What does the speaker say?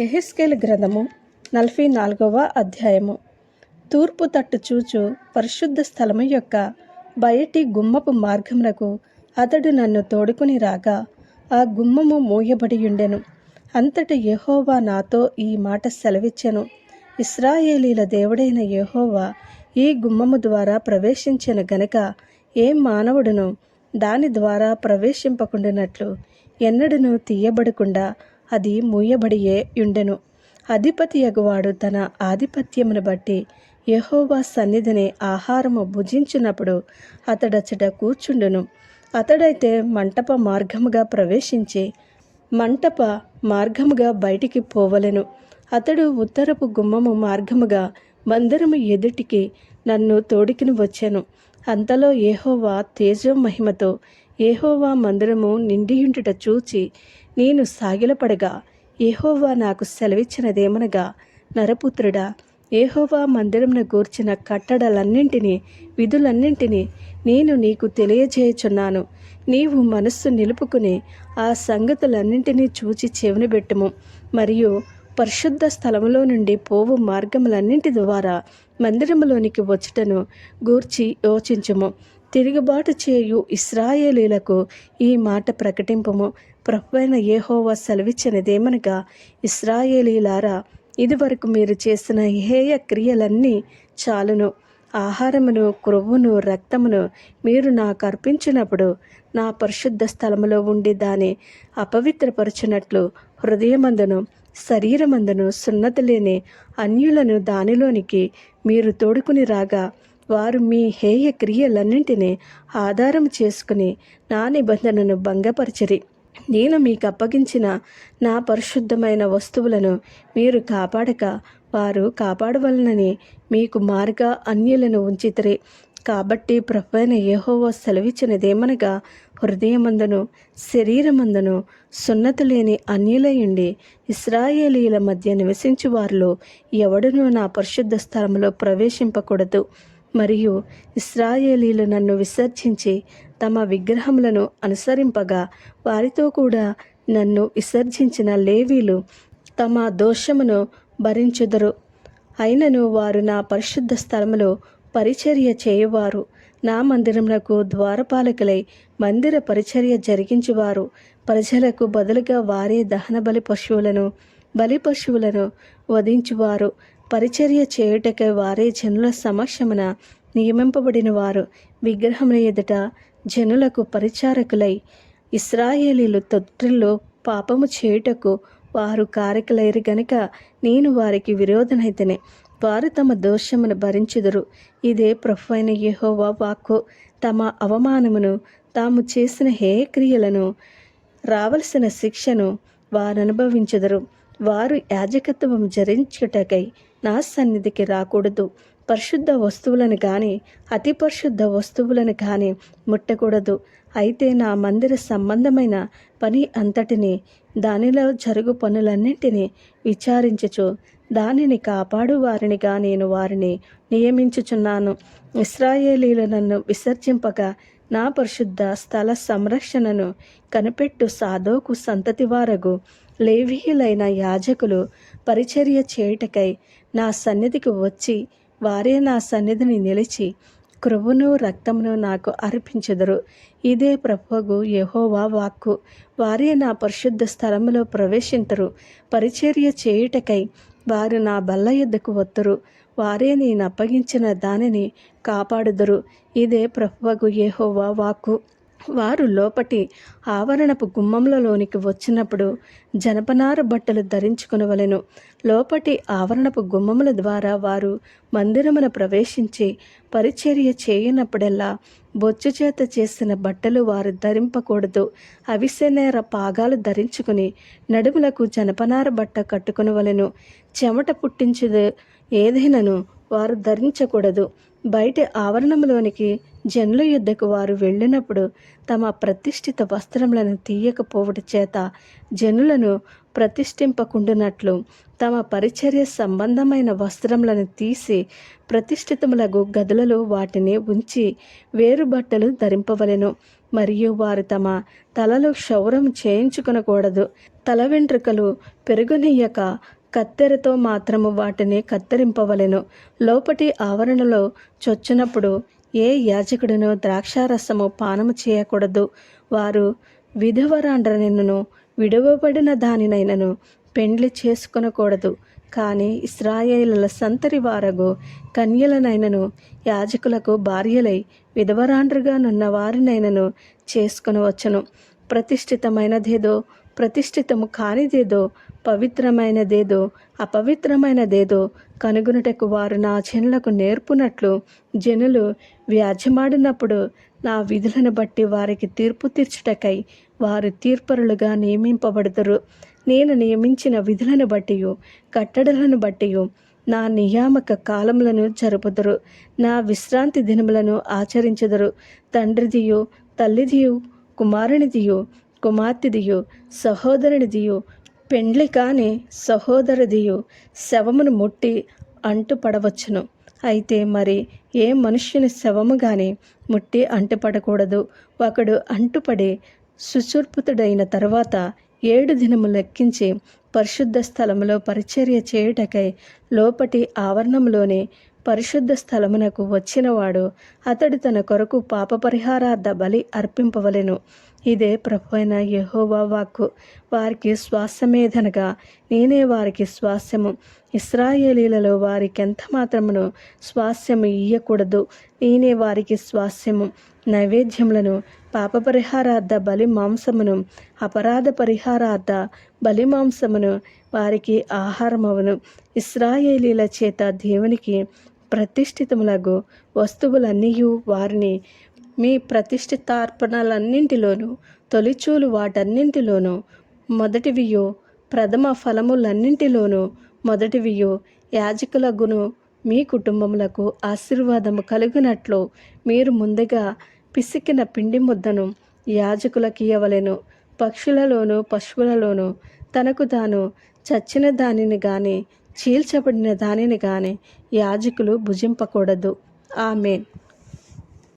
ఎహెస్కేల్ గ్రంథము నలభై నాలుగవ అధ్యాయము. తూర్పు తట్టు చూచు పరిశుద్ధ స్థలము యొక్క బయటి గుమ్మపు మార్గమునకు అతడు నన్ను తోడుకుని రాగా ఆ గుమ్మము మూయబడి ఉండెను. అంతట యహోవా నాతో ఈ మాట సెలవిచ్చెను. ఇస్రాయేలీల దేవుడైన యహోవా ఈ గుమ్మము ద్వారా ప్రవేశించిన గనుక ఏ మానవుడును దాని ద్వారా ప్రవేశింపకుండానట్లు ఎన్నడను తీయబడకుండా అది మూయబడియే ఉండెను అధిపతి యగువాడు తన ఆధిపత్యమును బట్టి యహోవా సన్నిధిని ఆహారము భుజించినప్పుడు అతడచ్చట కూర్చుండును. అతడైతే మంటప మార్గముగా ప్రవేశించి మంటప మార్గముగా బయటికి పోవలెను. అతడు ఉత్తరపు గుమ్మము మార్గముగా మందిరము ఎదుటికి నన్ను తోడికిని వచ్చాను. అంతలో ఏహోవా తేజో మహిమతో ఏహోవా మందిరము నిండియుండుట చూచి నేను సాగిలపడగా ఏహోవా నాకు సెలవిచ్చినదేమనగా నరపుత్రుడా ఏహోవా మందిరంను గూర్చిన కట్టడలన్నింటినీ విధులన్నింటినీ నేను నీకు తెలియజేయుచున్నాను. నీవు మనస్సు నిలుపుకుని ఆ సంగతులన్నింటినీ చూచి చెవినబెట్టుము మరియు పరిశుద్ధ స్థలములో నుండి పోవు మార్గములన్నింటి ద్వారా మందిరములోనికి వచ్చుటను గూర్చి యోచించుము. తిరుగుబాటు చేయు ఇస్రాయేలీలకు ఈ మాట ప్రకటింపము. ప్రభువైన ఏహోవా సెలవిచ్చినదేమనగా ఇస్రాయేలీలారా ఇదివరకు మీరు చేసిన హేయ క్రియలన్నీ చాలును. ఆహారమును క్రొవ్వును రక్తమును మీరు నాకు అర్పించినప్పుడు నా పరిశుద్ధ స్థలములో ఉండి దాన్ని అపవిత్రపరచినట్లు హృదయమందును శరీరమందును సున్నతి లేని అన్యులను దానిలోనికి మీరు తోడుకుని రాగా వారు మీ హేయ క్రియలన్నింటినీ ఆధారం చేసుకుని నా నిబంధనను భంగపరచరి. నేను మీకు అప్పగించిన నా పరిశుద్ధమైన వస్తువులను మీరు కాపాడక వారు కాపాడవలనని మీకు మార్గ అన్యులను ఉంచితరే. కాబట్టి ప్రభువైన యెహోవా సెలవిచ్చినదేమనగా హృదయమందును శరీరమందును సున్నతి లేని అన్యులయుండి ఇస్రాయేలీల మధ్య నివసించు వారిలో ఎవడునూ నా పరిశుద్ధ స్థలంలో ప్రవేశింపకూడదు. మరియు ఇస్రాయేలీలు నన్ను విసర్జించి తమ విగ్రహములను అనుసరింపగా వారితో కూడా నన్ను విసర్జించిన లేవీలు తమ దోషమును భరించుదరు. అయినను వారు నా పరిశుద్ధ స్థలములో పరిచర్య చేయవారు. నా మందిరమునకు ద్వారపాలకులై మందిర పరిచర్య జరిగించువారు. ప్రజలకు బదులుగా వారే దహన బలి పశువులను బలి పశువులను వధించువారు. పరిచర్య చేయుటకై వారే జనుల సమక్షమున నియమింపబడిన వారు విగ్రహముల ఎదుట జనులకు పరిచారకులై ఇస్రాయేలీలు తొట్టిల్లో పాపము చేయుటకు వారు కారకులైరు గనుక నేను వారికి విరోధనైతేనే వారు తమ దోషమును భరించుదురు. ఇదే ప్రభు అయిన యెహోవా వాక్కు. తమ అవమానమును తాము చేసిన హేయ క్రియలను రావలసిన శిక్షను వారు అనుభవించుదరు వారు యాజకత్వం జరించుటకై నా సన్నిధికి రాకూడదు. పరిశుద్ధ వస్తువులను కానీ అతి పరిశుద్ధ వస్తువులను కానీ ముట్టకూడదు. అయితే నా మందిర సంబంధమైన పని అంతటిని దానిలో జరుగు పనులన్నింటినీ విచారించుచు దానిని కాపాడు వారినిగా నేను వారిని నియమించుచున్నాను. ఇస్రాయేలీలు నన్ను విసర్జింపగా నా పరిశుద్ధ స్థల సంరక్షణను కనిపెట్టు సాధోకు సంతతి వారగు లేవీయులైన యాజకులు పరిచర్య చేయుటకై నా సన్నిధికి వచ్చి వారే నా సన్నిధిని నిలిచి కృవును రక్తమును నాకు అర్పించెదరు. ఇదే ప్రభువు యహోవా వాక్కు. వారే నా పరిశుద్ధ స్థలములో ప్రవేశింతరు. పరిచర్య చేయుటకై వారు నా బల్ల యుద్ధకు వత్తురు. వారే నేను అప్పగించిన దానిని కాపాడుదురు. ఇదే ప్రభువగు యహోవా వాక్కు. వారు లోపటి ఆవరణపు గుమ్మములలోనికి వచ్చినప్పుడు జనపనార బట్టలు ధరించుకునవలెను. లోపటి ఆవరణపు గుమ్మముల ద్వారా వారు మందిరమున ప్రవేశించి పరిచర్య చేయనప్పుడెల్లా బొచ్చు చేత చేసిన బట్టలు వారు ధరింపకూడదు. అవిసెనేర పాగాలు ధరించుకుని నడుములకు జనపనార బట్ట కట్టుకునవలెను. చెమట పుట్టించదు ఏదైనాను వారు ధరించకూడదు. బయట ఆవరణంలోనికి జనుల యుద్ధకు వారు వెళ్ళినప్పుడు తమ ప్రతిష్ఠిత వస్త్రములను తీయకపోవట చేత జనులను ప్రతిష్ఠింపకుండునట్లు తమ పరిచర్య సంబంధమైన వస్త్రములను తీసి ప్రతిష్ఠితములకు గదులలో వాటిని ఉంచి వేరు బట్టలు ధరింపవలెను. మరియు వారు తమ తలలో క్షౌరం చేయించుకునకూడదు. తల వెంట్రుకలు పెరుగునీయక కత్తెరతో మాత్రము వాటిని కత్తిరింపవలెను. లోపటి ఆవరణలో చొచ్చినప్పుడు ఏ యాజకుడును ద్రాక్షారసము పానము చేయకూడదు. వారు విధవరాండ్రనైనను విడవబడిన దానినైనను పెండ్లి చేసుకొనకూడదు. కానీ ఇస్రాయేలుల సంతరి వారగు కన్యలనైనను యాజకులకు భార్యలై విధవరాండ్రుగానున్న వారినైనను చేసుకొనవచ్చును. ప్రతిష్ఠితమైనదేదో ప్రతిష్ఠితము కానిదేదో పవిత్రమైనదేదో అపవిత్రమైనదేదో కనుగొనుటకు వారు నా జనులకు నేర్పునట్లు జనులు వ్యాజ్యమాడినప్పుడు నా విధులను బట్టి వారికి తీర్పు తీర్చుటకై వారు తీర్పరులుగా నియమింపబడతారు నేను నియమించిన విధులను బట్టి కట్టడలను బట్టి నా నియామక కాలములను జరుపుదురు. నా విశ్రాంతి దినములను ఆచరించుదురు. తండ్రిదియు తల్లిదియు కుమారునిదియు కుమార్తెదియు సహోదరునిదియు పెండ్లి కాని సహోదరుదియు శవమును ముట్టి అంటుపడవచ్చును. అయితే మరి ఏ మనుష్యుని శవము గాని ముట్టి అంటుపడకూడదు. ఒకడు అంటుపడి సుశుర్పుతుడైన తర్వాత ఏడు దినము లెక్కించి పరిశుద్ధ స్థలములో పరిచర్య చేయుటకై లోపటి ఆవరణంలోని పరిశుద్ధ స్థలమునకు వచ్చినవాడు అతడు తన కొరకు పాప పరిహారార్థ బలి అర్పింపవలెను. ఇదే ప్రభు అయిన యెహోవా వాక్కు. వారికి శ్వాసమేధనగా నేనే వారికి స్వాస్యము ఇస్రాయేలీలలో వారికి ఎంత మాత్రమును స్వాస్యము ఇయ్యకూడదు. నేనే వారికి స్వాస్యము నైవేద్యములను పాప పరిహారార్థ బలి మాంసమును అపరాధ పరిహారార్థ బలి మాంసమును వారికి ఆహారమవును. ఇస్రాయేలీల చేత దేవునికి ప్రతిష్ఠితములకు వస్తువులన్నీయు వారిని మీ ప్రతిష్ఠితార్పణలన్నింటిలోనూ తొలిచూలు వాటన్నింటిలోనూ మొదటివియో ప్రథమ ఫలములన్నింటిలోనూ మొదటివియో యాజకులగును మీ కుటుంబములకు ఆశీర్వాదము కలిగినట్లు మీరు ముందుగా పిసికిన పిండి ముద్దను యాజకులకియవలెను పక్షులలోనూ పశువులలోనూ తనకు తాను చచ్చిన దానిని గాని చీల్చబడిన దానిని గాని యాజకులు భుజింపకూడదు. ఆమె